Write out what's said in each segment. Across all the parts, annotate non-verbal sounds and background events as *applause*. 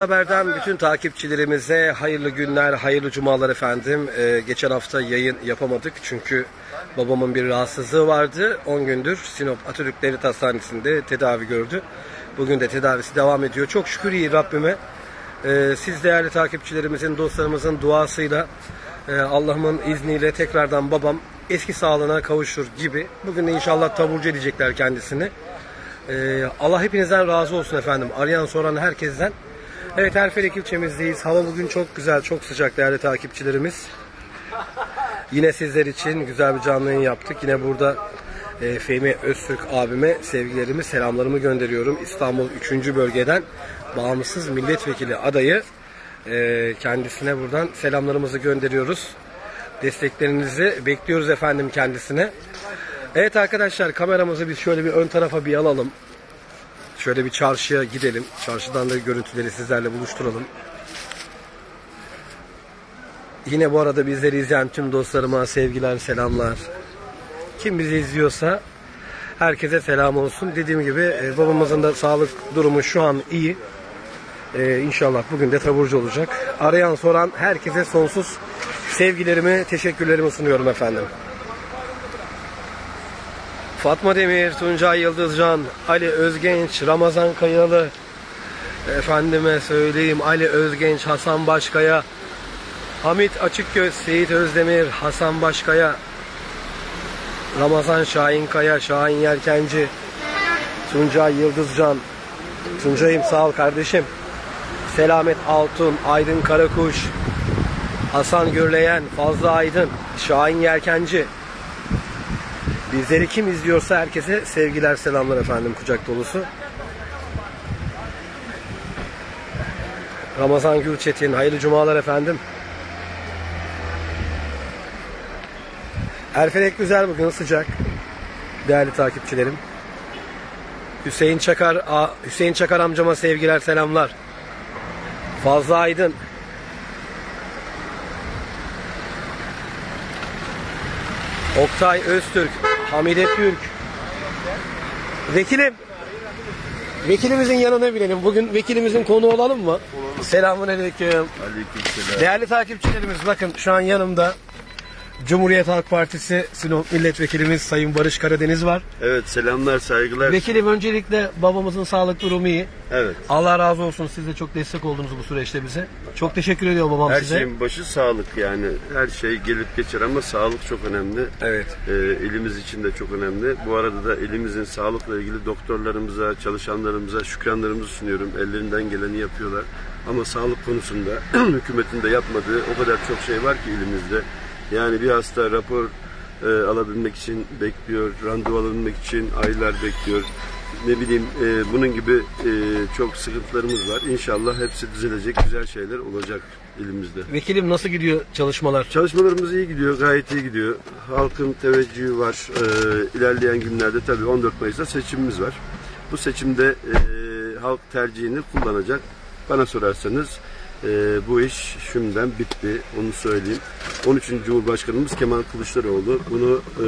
Haberden bütün takipçilerimize hayırlı günler, hayırlı cumalar efendim. Ee, geçen hafta yayın yapamadık çünkü babamın bir rahatsızlığı vardı. 10 gündür Sinop Atatürk Devlet Hastanesi'nde tedavi gördü. Bugün de tedavisi devam ediyor. Çok şükür iyi Rabbime. Ee, siz değerli takipçilerimizin, dostlarımızın duasıyla e, Allah'ımın izniyle tekrardan babam eski sağlığına kavuşur gibi. Bugün de inşallah taburcu edecekler kendisini. Ee, Allah hepinizden razı olsun efendim. Arayan soran herkesten. Evet Erfelek ilçemizdeyiz. Hava bugün çok güzel, çok sıcak değerli takipçilerimiz. Yine sizler için güzel bir canlı yayın yaptık. Yine burada e, Fehmi Öztürk abime sevgilerimi, selamlarımı gönderiyorum. İstanbul 3. bölgeden bağımsız milletvekili adayı e, kendisine buradan selamlarımızı gönderiyoruz. Desteklerinizi bekliyoruz efendim kendisine. Evet arkadaşlar kameramızı biz şöyle bir ön tarafa bir alalım. Şöyle bir çarşıya gidelim. Çarşıdan da görüntüleri sizlerle buluşturalım. Yine bu arada bizleri izleyen tüm dostlarıma sevgiler, selamlar. Kim bizi izliyorsa herkese selam olsun. Dediğim gibi e, babamızın da sağlık durumu şu an iyi. E, inşallah bugün de taburcu olacak. Arayan soran herkese sonsuz sevgilerimi, teşekkürlerimi sunuyorum efendim. Fatma Demir, Tuncay Yıldızcan, Ali Özgenç, Ramazan Kayalı, efendime söyleyeyim Ali Özgenç, Hasan Başkaya, Hamit Açıkgöz, Seyit Özdemir, Hasan Başkaya, Ramazan Şahinkaya, Şahin Yelkenci, Tuncay Yıldızcan, Tuncay'ım sağ ol kardeşim. Selamet Altun, Aydın Karakuş, Hasan Gürleyen, Fazla Aydın, Şahin Yelkenci, Bizleri kim izliyorsa herkese sevgiler selamlar efendim kucak dolusu. Ramazan Gülçetin hayırlı cumalar efendim. Erfelek güzel bugün sıcak. Değerli takipçilerim. Hüseyin Çakar Hüseyin Çakar amcama sevgiler selamlar. Fazla Aydın Oktay Öztürk, Hamide Türk. Vekilim. Vekilimizin yanına binelim. Bugün vekilimizin konu olalım mı? Selamun aleyküm. Aleykümselam. Değerli takipçilerimiz bakın şu an yanımda Cumhuriyet Halk Partisi Sinop Milletvekilimiz Sayın Barış Karadeniz var. Evet selamlar saygılar. Vekilim öncelikle babamızın sağlık durumu iyi. Evet. Allah razı olsun siz de çok destek oldunuz bu süreçte bize. Çok teşekkür ediyorum babam Her size. şeyin başı sağlık yani. Her şey gelip geçer ama sağlık çok önemli. Evet. Ee, elimiz için de çok önemli. Bu arada da elimizin sağlıkla ilgili doktorlarımıza, çalışanlarımıza şükranlarımızı sunuyorum. Ellerinden geleni yapıyorlar. Ama sağlık konusunda *clears throat* hükümetin de yapmadığı o kadar çok şey var ki elimizde. Yani bir hasta rapor e, alabilmek için bekliyor, randevu alabilmek için aylar bekliyor. Ne bileyim e, bunun gibi e, çok sıkıntılarımız var. İnşallah hepsi düzelecek, güzel şeyler olacak elimizde. Vekilim nasıl gidiyor çalışmalar? Çalışmalarımız iyi gidiyor, gayet iyi gidiyor. Halkın teveccühü var. Ee, ilerleyen günlerde tabii 14 Mayıs'ta seçimimiz var. Bu seçimde e, halk tercihini kullanacak. Bana sorarsanız e, bu iş şimdiden bitti, onu söyleyeyim. 13. Cumhurbaşkanımız Kemal Kılıçdaroğlu bunu e,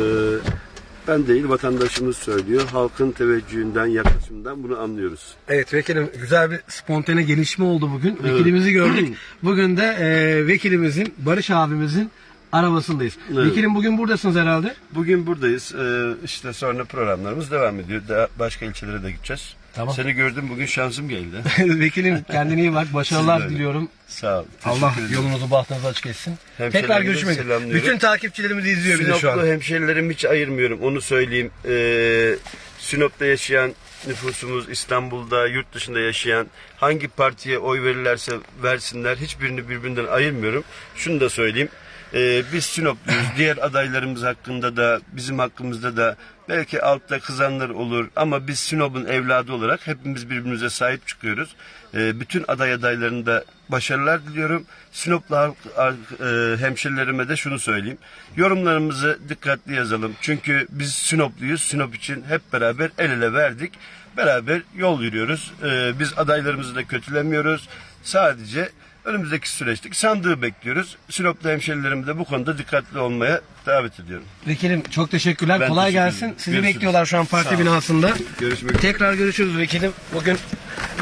ben değil vatandaşımız söylüyor. Halkın teveccühünden, yaklaşımından bunu anlıyoruz. Evet vekilim güzel bir spontane gelişme oldu bugün. Vekilimizi *clears throat* gördük. Bugün de e, vekilimizin, Barış abimizin arabasındayız. Evet. Vekilim bugün buradasınız herhalde. Bugün buradayız. Ee, işte sonra programlarımız devam ediyor. Daha başka ilçelere de gideceğiz. Tamam. Seni gördüm bugün şansım geldi. *laughs* vekilim kendine iyi bak. Başarılar diliyorum. Sağ ol. Allah Teşekkür ederim. yolunuzu bahtınızı açık etsin. Tekrar görüşmek üzere. selamlıyorum. Bütün takipçilerimiz izliyor bizi şu Sinoplu an. hemşerilerimi hiç ayırmıyorum. Onu söyleyeyim. Ee, Sinop'ta yaşayan nüfusumuz, İstanbul'da, yurt dışında yaşayan hangi partiye oy verirlerse versinler hiçbirini birbirinden ayırmıyorum. Şunu da söyleyeyim. Ee, biz Sinopluyuz. Diğer adaylarımız hakkında da bizim hakkımızda da belki altta kızanlar olur ama biz Sinop'un evladı olarak hepimiz birbirimize sahip çıkıyoruz. Ee, bütün aday adaylarına da başarılar diliyorum. Sinoplu halk, e, hemşerilerime de şunu söyleyeyim. Yorumlarımızı dikkatli yazalım. Çünkü biz Sinopluyuz. Sinop için hep beraber el ele verdik. Beraber yol yürüyoruz. Ee, biz adaylarımızı da kötülemiyoruz. Sadece Önümüzdeki süreçte sandığı bekliyoruz. Sinoplu hemşerilerimi de bu konuda dikkatli olmaya davet ediyorum. Vekilim çok teşekkürler. Ben Kolay teşekkür gelsin. ederim. Sizi Görüşürüz. bekliyorlar şu an parti binasında. Görüşmek üzere. Tekrar görüşürüz vekilim. Bugün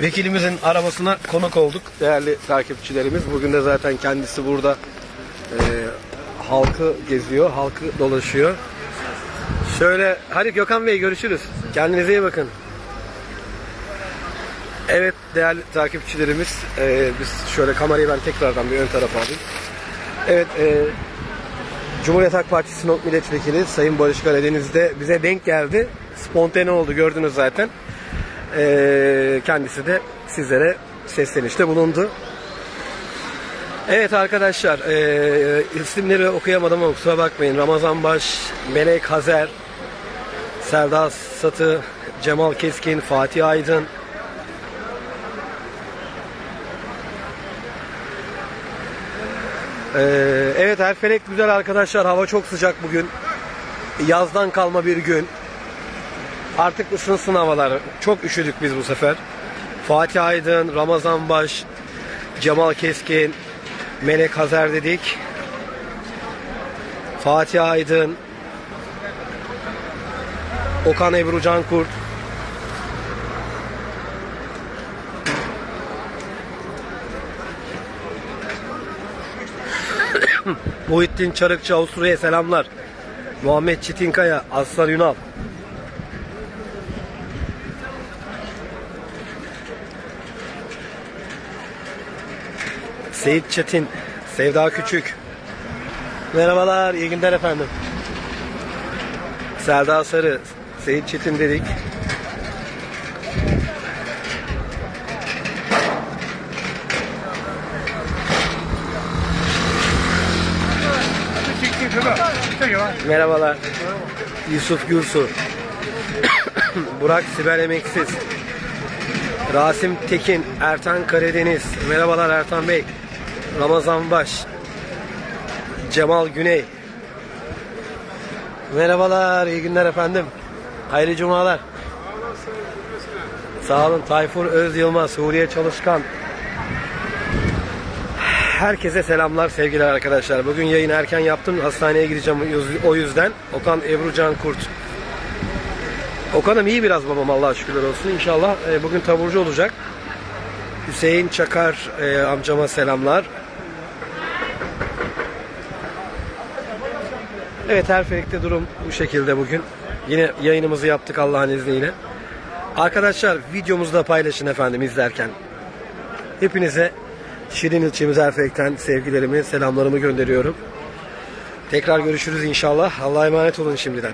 vekilimizin arabasına konuk olduk değerli takipçilerimiz. Bugün de zaten kendisi burada e, halkı geziyor, halkı dolaşıyor. Şöyle hadi Gökhan Bey görüşürüz. Kendinize iyi bakın. Evet değerli takipçilerimiz e, biz şöyle kamerayı ben tekrardan bir ön tarafa alayım. Evet e, Cumhuriyet Halk Partisi Sinop Milletvekili Sayın Barış Karadeniz de bize denk geldi. Spontane oldu gördünüz zaten. Ee, kendisi de sizlere seslenişte bulundu. Evet arkadaşlar ee, isimleri okuyamadım ama kusura bakmayın. Ramazan Baş, Melek Hazer, Serdar Satı, Cemal Keskin, Fatih Aydın, Ee, evet Erfelek güzel arkadaşlar. Hava çok sıcak bugün. Yazdan kalma bir gün. Artık ısınsın havalar. Çok üşüdük biz bu sefer. Fatih Aydın, Ramazan Baş, Cemal Keskin, Melek Hazer dedik. Fatih Aydın, Okan Ebru Cankurt, *laughs* Muhittin Çarıkçı Avusturya'ya selamlar. Muhammed Çetinkaya, Aslan Ünal. Seyit Çetin, Sevda Küçük. Merhabalar, iyi günler efendim. Selda Sarı, Seyit Çetin dedik. Merhabalar. Yusuf Gülsu. Burak Sibel Emeksiz. Rasim Tekin, Ertan Karadeniz. Merhabalar Ertan Bey. Ramazan Baş. Cemal Güney. Merhabalar, iyi günler efendim. Hayırlı cumalar. Sağ olun Tayfur Öz Yılmaz, Huriye Çalışkan. Herkese selamlar, sevgiler arkadaşlar. Bugün yayın erken yaptım. Hastaneye gideceğim o yüzden. Okan Ebru Can Kurt. Okan'ım iyi biraz babam Allah'a şükürler olsun. İnşallah e, bugün taburcu olacak. Hüseyin Çakar e, amcama selamlar. Evet Erfelik'te durum bu şekilde bugün. Yine yayınımızı yaptık Allah'ın izniyle. Arkadaşlar videomuzu da paylaşın efendim izlerken. Hepinize Şirin ilçemiz Erfelik'ten sevgilerimi, selamlarımı gönderiyorum. Tekrar görüşürüz inşallah. Allah'a emanet olun şimdiden.